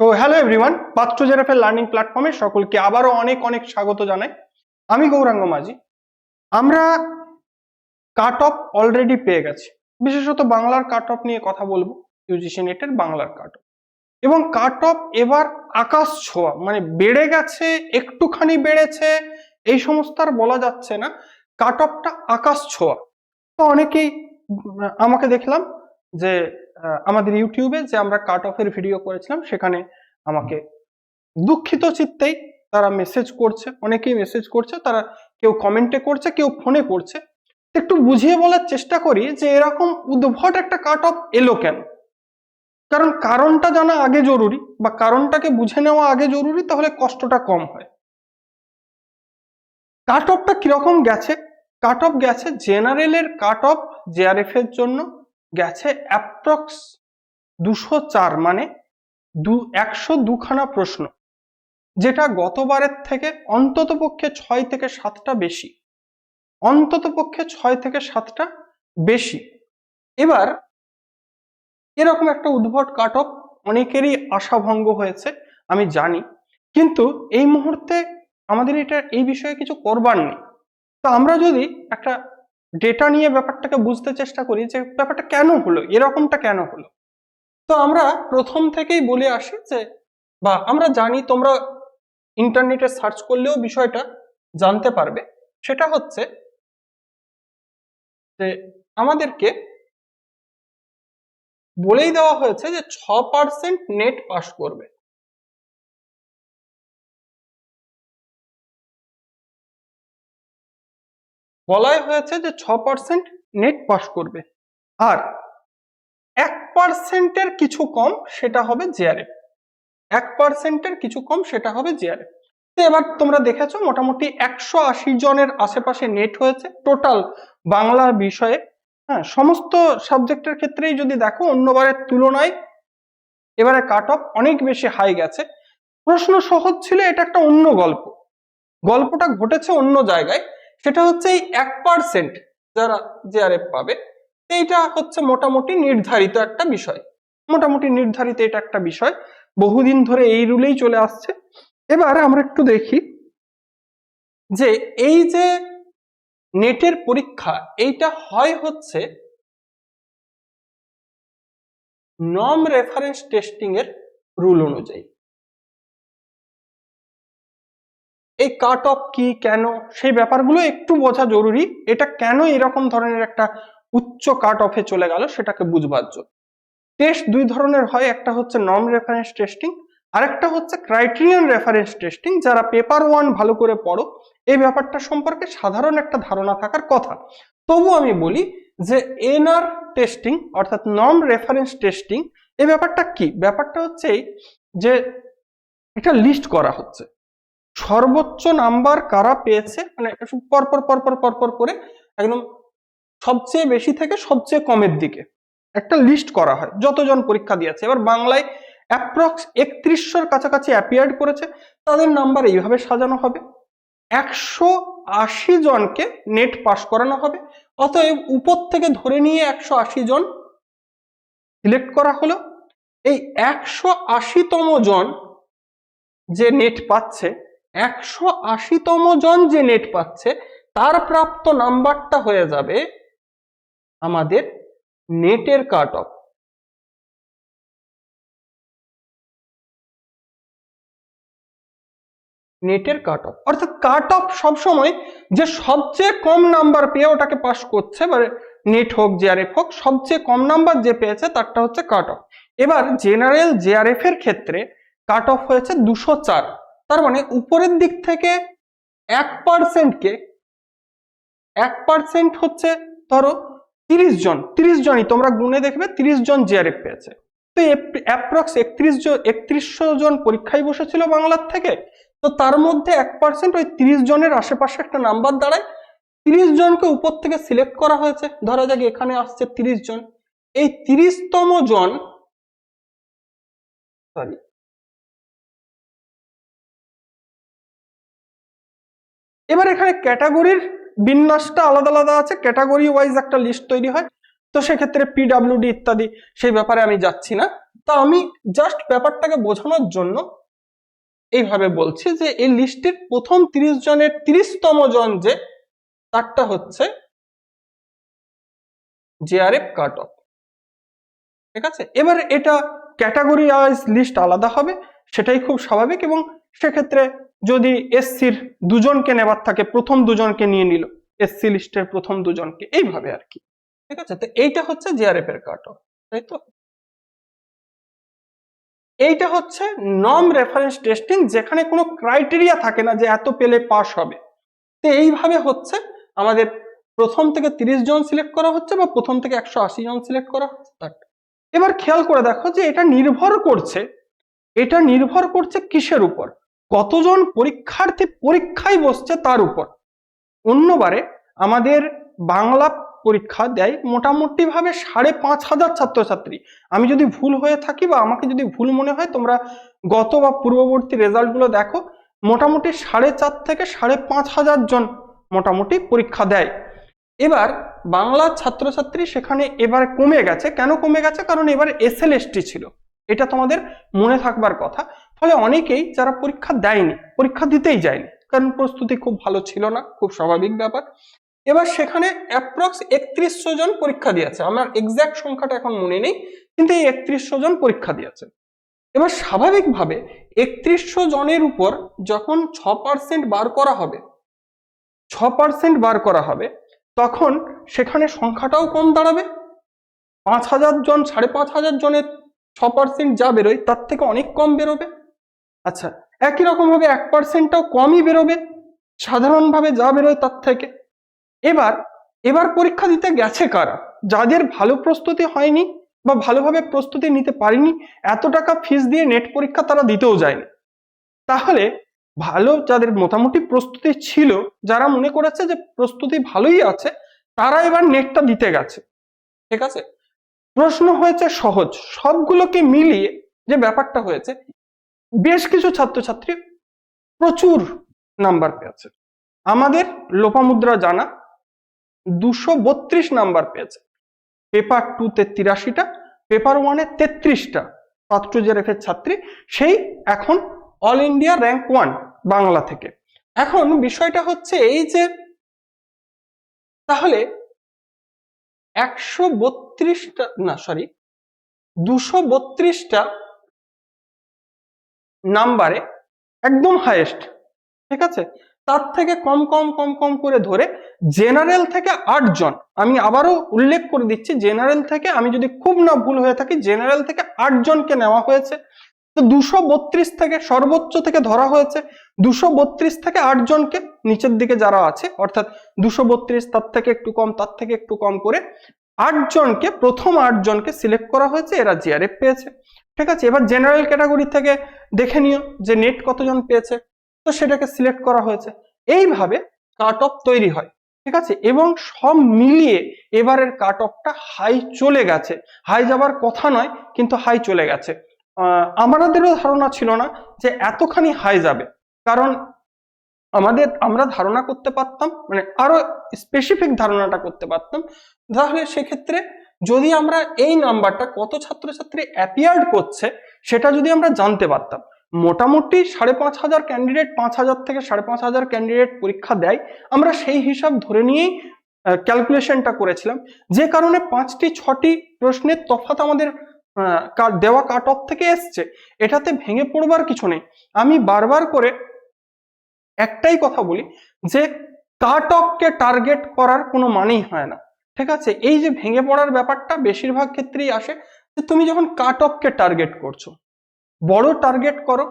তো hello everyone path to জেরাফের learning প্ল্যাটফর্মে সকলকে আবারও অনেক অনেক স্বাগত জানাই। আমি গৌরাঙ্গ মাঝি। আমরা কাট অফ অলরেডি পেয়ে গেছি। বিশেষত বাংলার কাট অফ নিয়ে কথা বলব ইউজিসি নেটের বাংলার কাট অফ এবং কাট অফ এবার আকাশ ছোঁয়া মানে বেড়ে গেছে, একটুখানি বেড়েছে, এই সমস্ত আর বলা যাচ্ছে না। কাট অফটা আকাশ ছোঁয়া। তো অনেকেই আমাকে দেখলাম যে আমাদের ইউটিউবে যে আমরা কাট অফের ভিডিও করেছিলাম, সেখানে আমাকে দুঃখিত চিত্তেই তারা মেসেজ করছে, অনেকেই মেসেজ করছে, তারা কেউ কমেন্টে করছে, কেউ ফোনে করছে। একটু বুঝিয়ে বলার চেষ্টা করি যে, এরকম উদ্ভট একটা কাট অফ এলো কেন? কারণ কারণটা জানা আগে জরুরি বা কারণটাকে বুঝে নেওয়া আগে জরুরি, তাহলে কষ্টটা কম হয়। কাট অফটা কীরকম গেছে? কাট অফ গেছে জেনারেলের কাট অফ জেআরএফ এর জন্য। গেছে অ্যাপ্রক্স দুশো চার মানে দু, একশো দুখানা প্রশ্ন, যেটা গতবারের থেকে অন্তত পক্ষে ছয় থেকে সাতটা বেশি অন্তত পক্ষে ছয় থেকে সাতটা বেশি। এবার এরকম একটা উদ্ভট কাট অফ অনেকেরই আশাভঙ্গ হয়েছে, আমি জানি, কিন্তু এই মুহূর্তে আমাদের এটা, এই বিষয়ে কিছু করবার নেই। তো আমরা যদি একটা ডেটা নিয়ে ব্যাপারটাকে বুঝতে চেষ্টা করি যে ব্যাপারটা কেন হলো, এরকমটা কেন হলো। তো আমরা প্রথম থেকেই বলে আসি যে, বা আমরা জানি তোমরা ইন্টারনেটে সার্চ করলেও বিষয়টা জানতে পারবে। সেটা হচ্ছে যে আমাদেরকে বলেই দেওয়া হয়েছে যে ছ পার্সেন্ট নেট পাস করবে। বলাই হয়েছে যে ছ পার্সেন্ট নেট পাস করবে। আর এক পার্সেন্টের কিছু কম সেটা হবে জেআরএফ এক পার্সেন্টের কিছু কম সেটা হবে জেআরএফ তো এবার তোমরা দেখেছ মোটামুটি একশো আশি জনের আশেপাশে নেট হয়েছে টোটাল বাংলা বিষয়ে। হ্যাঁ সমস্ত সাবজেক্টের ক্ষেত্রেই যদি দেখো অন্যবারের তুলনায় এবারে কাট অফ অনেক বেশি হাই গেছে। প্রশ্ন সহজ ছিল এটা একটা অন্য গল্প। গল্পটা ঘটেছে অন্য জায়গায়। সেটা হচ্ছে এক পার্সেন্ট যারা জেআরএফ পাবে, এইটা হচ্ছে মোটামুটি নির্ধারিত একটা বিষয়। মোটামুটি নির্ধারিত এটা একটা বিষয়। বহুদিন ধরে এই রুলেই চলে আসছে। এবার আমরা একটু দেখি যে এই যে নেটের পরীক্ষা, এইটা হয় হচ্ছে নম রেফারেন্স টেস্টিং এর রুল অনুযায়ী। এই কাট অফ কি কেন? সেই ব্যাপারগুলো একটু বোঝা জরুরি। এটা কেন এরকম ধরনের একটা উচ্চ কাট অফে চলে গেল সেটাকে বুঝবার জন্য। টেস্ট দুই ধরনের হয়, একটা হচ্ছে নন রেফারেন্স টেস্টিং আরেকটা হচ্ছে ক্রাইটেরিয়ান রেফারেন্স টেস্টিং যারা পেপার ওয়ান ভালো করে পড়ো, এই ব্যাপারটা সম্পর্কে সাধারণ একটা ধারণা থাকার কথা। তবু আমি বলি যে এনআর টেস্টিং অর্থাৎ নন রেফারেন্স টেস্টিং এই ব্যাপারটা কি? ব্যাপারটা হচ্ছে যে এটা লিস্ট করা হচ্ছে। সর্বোচ্চ নাম্বার কারা পেয়েছে? মানে পরপর পরপর পরপর করে একদম সবচেয়ে বেশি থেকে সবচেয়ে কমের দিকে একটা লিস্ট করা হয়। যতজন পরীক্ষা দিয়েছে। এবার বাংলায় অ্যাপ্রক্স একত্রিশশোর কাছাকাছি অ্যাপিয়ার্ড করেছে। তাদের নাম্বার এইভাবে সাজানো হবে। একশো আশি জনকে নেট পাস করানো হবে। অতএব উপর থেকে ধরে নিয়ে একশো আশি জন সিলেক্ট করা হলো। এই একশো আশিতম জন যে নেট পাচ্ছে একশো আশিতম জন যে নেট পাচ্ছে, তার প্রাপ্ত নাম্বারটা হয়ে যাবে আমাদের নেটের কাট অফ নেটের কাট অফ অর্থাৎ কাট অফ সবসময় যে সবচেয়ে কম নাম্বার পেয়ে ওটাকে পাস করছে মানে নেট হোক, জেআরএফ হোক, সবচেয়ে কম নাম্বার যে পেয়েছে তারটা হচ্ছে কাট অফ এবার জেনারেল জেআরএফ এর ক্ষেত্রে কাট অফ হয়েছে দুশো চার। তার মানে উপরের দিক থেকে এক পার্সেন্টকে এক পার্সেন্ট হচ্ছে ধরো তিরিশ জন, তিরিশ জনই, তোমরা গুনে দেখবে তিরিশ জন জিআরএফ পেয়েছে। তো অ্যাপ্রক্স একত্রিশ জন, একত্রিশশো জন পরীক্ষায় বসেছিল বাংলার থেকে, তো তার মধ্যে এক পার্সেন্ট ওই তিরিশ জনের আশেপাশে একটা নাম্বার দাঁড়ায়। তিরিশ জনকে উপর থেকে সিলেক্ট করা হয়েছে, ধরা যাক এখানে আসছে তিরিশ জন। এই তিরিশতম জন সরি এবার এখানে ক্যাটাগরির বিন্যাসটা আলাদা আলাদা আছে, ক্যাটাগরি ওয়াইজ একটা লিস্ট তৈরি হয়। তো সেক্ষেত্রে পিডাব্লিউডি ইত্যাদি, সেই ব্যাপারে আমি যাচ্ছি না। তা আমি জাস্ট ব্যাপারটাকে বোঝানোর জন্য এইভাবে বলছি যে এই লিস্টের প্রথম তিরিশ জনের তিরিশতম জন যে, তারটা হচ্ছে জেআরএফ কাট অফ ঠিক আছে? এবার এটা ক্যাটাগরি ওয়াইজ লিস্ট আলাদা হবে, সেটাই খুব স্বাভাবিক এবং সেক্ষেত্রে যদি এসসির দুজনকে নেবার থাকে, প্রথম দুজনকে নিয়ে নিল, এসসি লিস্টের প্রথম দুজনকে, এইভাবে আর কি। ঠিক আছে? তো এইটা হচ্ছে জিআরএফ এর কাট অফ তাই তো? এইটা হচ্ছে নন রেফারেন্স টেস্টিং যেখানে কোনো ক্রাইটেরিয়া থাকে না যে এত পেলে পাস হবে। তো এইভাবে হচ্ছে আমাদের প্রথম থেকে তিরিশ জন সিলেক্ট করা হচ্ছে বা প্রথম থেকে একশো আশি জন সিলেক্ট করা হচ্ছে। এবার খেয়াল করে দেখো যে এটা নির্ভর করছে, এটা নির্ভর করছে কিসের উপর? কতজন পরীক্ষার্থী পরীক্ষায় বসছে তার উপর? অন্যবারে আমাদের বাংলা পরীক্ষা দেয় মোটামুটি ভাবে সাড়ে পাঁচ হাজার ছাত্রছাত্রী। আমি যদি ভুল হয়ে থাকি বা আমাকে যদি ভুল মনে হয়, তোমরা গত বা পূর্ববর্তী রেজাল্টগুলো দেখো, মোটামুটি সাড়ে চার থেকে সাড়ে পাঁচ হাজার জন মোটামুটি পরীক্ষা দেয়। এবার বাংলার ছাত্রছাত্রী সেখানে এবার কমে গেছে। কেন কমে গেছে? কারণ এবার এসএলএসটি ছিল। এটা তোমাদের মনে থাকবার কথা। ফলে অনেকেই যারা পরীক্ষা দেয়নি, পরীক্ষা দিতেই যায়নি, কারণ প্রস্তুতি খুব ভালো ছিল না, খুব স্বাভাবিক ব্যাপার। এবার সেখানে অ্যাপ্রক্স একত্রিশশো জন পরীক্ষা দিয়েছে, আমার এক্স্যাক্ট সংখ্যাটা এখন মনে নেই, কিন্তু এই একত্রিশশো জন পরীক্ষা দিয়েছে। এবার স্বাভাবিকভাবে একত্রিশশো জনের উপর যখন ছ পার্সেন্ট বার করা হবে ছ পার্সেন্ট বার করা হবে, তখন সেখানে সংখ্যাটাও কম দাঁড়াবে। পাঁচ হাজার জন, সাড়ে পাঁচ হাজার জনের ছ পার্সেন্ট যা বেরোয়, তার থেকে অনেক কম বেরোবে। আচ্ছা একই রকম ভাবে এক পার্সেন্টটাও কমই বেরোবে। সাধারণভাবে যা বেরোয় তার থেকে। এবার এবার পরীক্ষা দিতে গেছে কারা? যাদের ভালো প্রস্তুতি হয়নি বা ভালোভাবে প্রস্তুতি নিতে পারিনি, এত টাকা ফিস দিয়ে নেট পরীক্ষা তারা দিতেও যায়নি। তাহলে, ভালো যাদের মোটামুটি প্রস্তুতি ছিল, যারা মনে করেছে যে প্রস্তুতি ভালোই আছে, তারা এবার নেটটা দিতে গেছে। ঠিক আছে? প্রশ্ন হয়েছে সহজ। সবগুলোকে মিলিয়ে যে ব্যাপারটা হয়েছে বেশ কিছু ছাত্রছাত্রী প্রচুর নাম্বার পেয়েছে। আমাদের লোপামুদ্রা জানা দুশো বত্রিশ নাম্বার পেয়েছে। পেপার টু তে তিরাশিটা, পেপার ওয়ানে তেত্রিশটা পাত্র জেরেফের ছাত্রী। সেই এখন all India rank one Bangla থেকে। এখন বিষয়টা হচ্ছে এই যে তাহলে একশো বত্রিশটা না, সরি, দুশো বত্রিশটা নাম্বারে একদম হাইয়েস্ট ঠিক আছে? তার থেকে কম কম কম কম করে ধরে জেনারেল থেকে আটজন, আমি আবারও উল্লেখ করে দিচ্ছি জেনারেল থেকে আমি যদি খুব না ভুল হয়ে থাকি জেনারেল থেকে আটজনকে নেওয়া হয়েছে। তো দুশো বত্রিশ থেকে সর্বোচ্চ থেকে ধরা হয়েছে। দুশো বত্রিশ থেকে আটজনকে নিচের দিকে যারা আছে, অর্থাৎ দুশো বত্রিশ তার থেকে একটু কম, তার থেকে একটু কম করে আটজনকে, প্রথম আটজনকে সিলেক্ট করা হয়েছে, এরা জিআরএফ পেয়েছে। ঠিক আছে? এবার জেনারেল ক্যাটাগরি থেকে দেখে নিও যে নেট কতজন পেয়েছে। তো সেটাকে সিলেক্ট করা হয়েছে। এইভাবে কাট অফ তৈরি হয়, ঠিক আছে? এবং সব মিলিয়ে এবারের কাট অফটা হাই চলে গেছে। হাই যাবার কথা নয়, কিন্তু হাই চলে গেছে। আমাদেরও ধারণা ছিল না যে এতখানি হাই যাবে। কারণ আমাদের, আমরা ধারণা করতে পারতাম মানে আরও স্পেসিফিক ধারণাটা করতে পারতাম। তাহলে সেক্ষেত্রে যদি আমরা এই নাম্বারটা কত ছাত্রছাত্রী অ্যাপিয়ার্ড করছে, সেটা যদি আমরা জানতে পারতাম। মোটামুটি সাড়ে পাঁচ হাজার ক্যান্ডিডেট পাঁচ হাজার থেকে সাড়ে পাঁচ হাজার ক্যান্ডিডেট পরীক্ষা দেয়। আমরা সেই হিসাব ধরে নিয়েই ক্যালকুলেশনটা করেছিলাম। যে কারণে পাঁচটি, ছটি প্রশ্নের তফাত আমাদের দেওয়া কাট অফ থেকে এসছে। এটাতে ভেঙে পড়বার কিছু নেই। আমি বারবার করে একটাই কথা বলি যে কাট অফকে টার্গেট করার কোনো মানেই হয় না। ঠিক আছে? এই যে ভেঙে পড়ার ব্যাপারটা বেশিরভাগ ক্ষেত্রেই আসে যে তুমি যখন কাট অফকে টার্গেট করছ, বড় টার্গেট করো,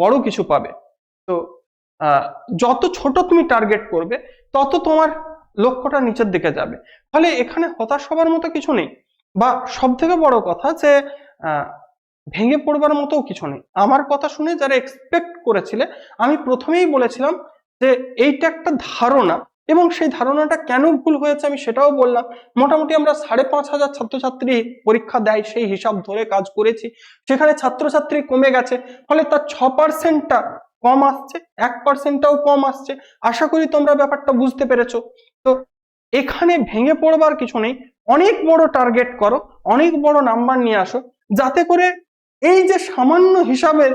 বড় কিছু পাবে। তো যত ছোট তুমি টার্গেট করবে, তত তোমার লক্ষ্যটা নিচের দিকে যাবে। ফলে এখানে হতাশ হবার মতো কিছু নেই। বা সব থেকে বড় কথা যে ভেঙে পড়বার মতো কিছু নেই। আমার কথা শুনে যারা এক্সপেক্ট করেছিলে, আমি প্রথমেই বলেছিলাম যে, এইটা একটা ধারণা এবং সেই ধারণাটা কেন ভুল হয়েছে আমি সেটাও বললাম। মোটামুটি আমরা সাড়ে পাঁচ হাজার ছাত্রছাত্রী পরীক্ষা দেয়, সেই হিসাব ধরে কাজ করেছি। সেখানে ছাত্রছাত্রী কমে গেছে, ফলে তার ছ পার্সেন্টটা কম আসছে, এক পার্সেন্টটাও কম আসছে। আশা করি তোমরা ব্যাপারটা বুঝতে পেরেছ। তো এখানে ভেঙে পড়বার কিছু নেই। অনেক বড় টার্গেট করো, অনেক বড় নাম্বার নিয়ে আসো, যাতে করে এই যে সামান্য হিসাবের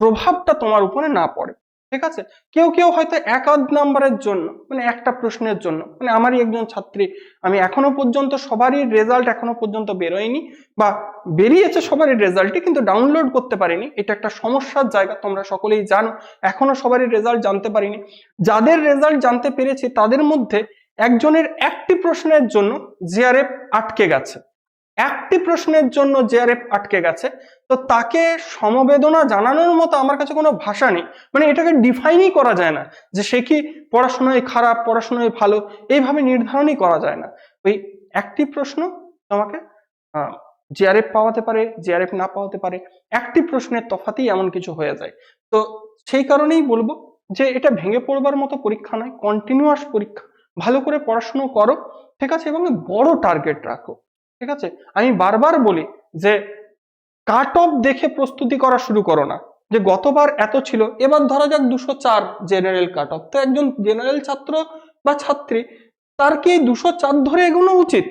প্রভাবটা তোমার উপরে না পড়ে। ঠিক আছে? কেউ কেউ হয়তো এক আধ নাম্বারের জন্য মানে একটা প্রশ্নের জন্য মানে আমারই একজন ছাত্রী, আমি এখনও পর্যন্ত সবারই রেজাল্ট এখনও পর্যন্ত বেরোয়নি, বা বেরিয়েছে সবারই রেজাল্টই কিন্তু ডাউনলোড করতে পারিনি। এটা একটা সমস্যার জায়গা, তোমরা সকলেই জানো, এখনও সবারই রেজাল্ট জানতে পারিনি। যাদের রেজাল্ট জানতে পেরেছি, তাদের মধ্যে একজনের একটি প্রশ্নের জন্য জিআরএফ আটকে গেছে। একটি প্রশ্নের জন্য যে আটকে গেছে, তো তাকে সমবেদনা জানানোর মতো আমার কাছে কোনো ভাষা নেই। মানে এটাকে ডিফাইনই করা যায় না যে সে কি পড়াশোনায় খারাপ, পড়াশোনায় ভালো, এইভাবে নির্ধারণই করা যায় না। ওই একটি প্রশ্ন তোমাকে জেআরএফ পাওয়াতে পারে জেআরএফ না পাওয়াতে পারে, একটি প্রশ্নের তফাতেই এমন কিছু হয়ে যায়। তো সেই কারণেই বলব যে এটা ভেঙে পড়বার মতো পরীক্ষা নয় কন্টিনিউয়াস পরীক্ষা। ভালো করে পড়াশুনো করো, ঠিক আছে, এবং বড় টার্গেট রাখো। ঠিক আছে? আমি বারবার বলি যে কাট অফ দেখে প্রস্তুতি করা শুরু করো না। যে গতবার এত ছিল, এবার ধরা যাক দুশো চার জেনারেল কাট অফ তো একজন জেনারেল ছাত্র বা ছাত্রী, তার কি দুশো চার ধরে এগোনো উচিত?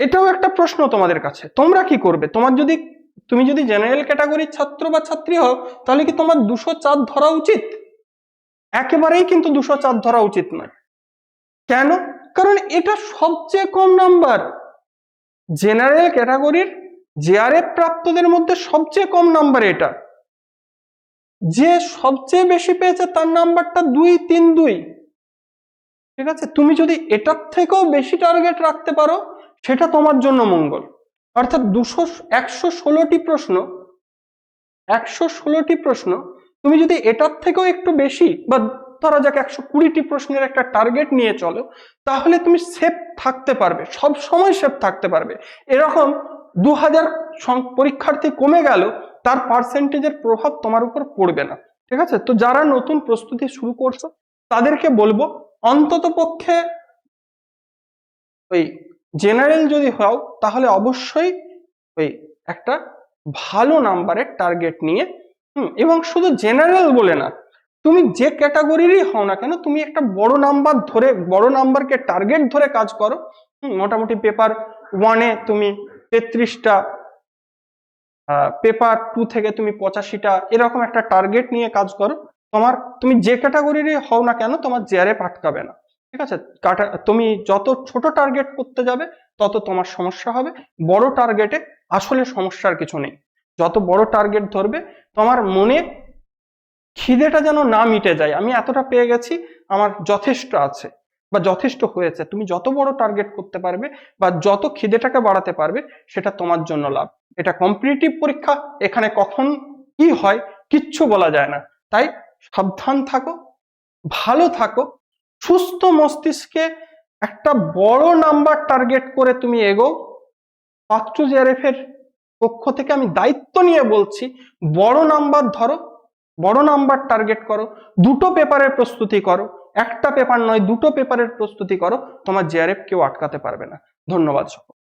এটাও একটা প্রশ্ন তোমাদের কাছে। তোমরা কি করবে? তোমার যদি, তুমি যদি জেনারেল ক্যাটাগরির ছাত্র বা ছাত্রী হও, তাহলে কি তোমার দুশো চার ধরা উচিত? একেবারেই কিন্তু দুশো চার ধরা উচিত নয়। কেন? কারণ এটা সবচেয়ে কম নাম্বার। জেনারেল ক্যাটাগরির জেআরএফ প্রাপ্তদের মধ্যে সবচেয়ে কম নাম্বার এটা। যে সবচেয়ে বেশি পেয়েছে তার নাম্বারটা দুই তিন দুই। ঠিক আছে? তুমি যদি এটার থেকেও বেশি টার্গেট রাখতে পারো, সেটা তোমার জন্য মঙ্গল। অর্থাৎ দুশো, একশো ষোলোটি প্রশ্ন, একশো ষোলোটি প্রশ্ন, তুমি যদি এটার থেকেও একটু বেশি বা ধরা যাক একশো কুড়িটি প্রশ্নের একটা টার্গেট নিয়ে চলো, তাহলে তুমি সেফ থাকতে পারবে, সব সময় সেফ থাকতে পারবে। এরকম দু হাজার পরীক্ষার্থী কমে গেল, তার পার্সেন্টেজের প্রভাব তোমার উপর পড়বে না। ঠিক আছে? তো যারা নতুন প্রস্তুতি শুরু করছ, তাদেরকে বলব, অন্তত পক্ষে ওই জেনারেল যদি হও, তাহলে অবশ্যই ওই একটা ভালো নাম্বারের টার্গেট নিয়ে, হুম, এবং শুধু জেনারেল বলে না তুমি যে ক্যাটাগরিরই হও না কেন, তুমি একটা বড় নাম্বার ধরে, বড় নাম্বারকে টার্গেট ধরে কাজ করো। মোটামুটি পেপার ওয়ানে তুমি তেত্রিশটা পেপার টু থেকে তুমি পঁচাশিটা, এরকম একটা টার্গেট নিয়ে কাজ করো। তোমার, তুমি যে ক্যাটাগরিরই হও না কেন, তোমার জেয়ারে আটকাবে না। ঠিক আছে? কাটা, তুমি যত ছোট টার্গেট করতে যাবে, তত তোমার সমস্যা হবে। বড় টার্গেটে আসলে সমস্যার কিছু নেই। যত বড় টার্গেট ধরবে, তোমার মনে খিদেটা যেন না মিটে যায়। আমি এতটা পেয়ে গেছি, আমার যথেষ্ট আছে বা যথেষ্ট হয়েছে। তুমি যত বড় টার্গেট করতে পারবে বা যত খিদেটাকে বাড়াতে পারবে, সেটা তোমার জন্য লাভ। এটা কম্পিটিটিভ পরীক্ষা, এখানে কখন কি হয় কিচ্ছু বলা যায় না। তাই সাবধান থাকো, ভালো থাকো, সুস্থ মস্তিষ্কে একটা বড় নাম্বার টার্গেট করে তুমি এগো পাত্র জেআরএফ এর পক্ষ থেকে আমি দায়িত্ব নিয়ে বলছি, বড় নাম্বার ধরো বড় নাম্বার টার্গেট করো, দুটো পেপারের প্রস্তুতি করো, একটা পেপার নয়, দুটো পেপারের প্রস্তুতি করো, তোমার জেআরএফ কেউ আটকাতে পারবে না। ধন্যবাদ সকল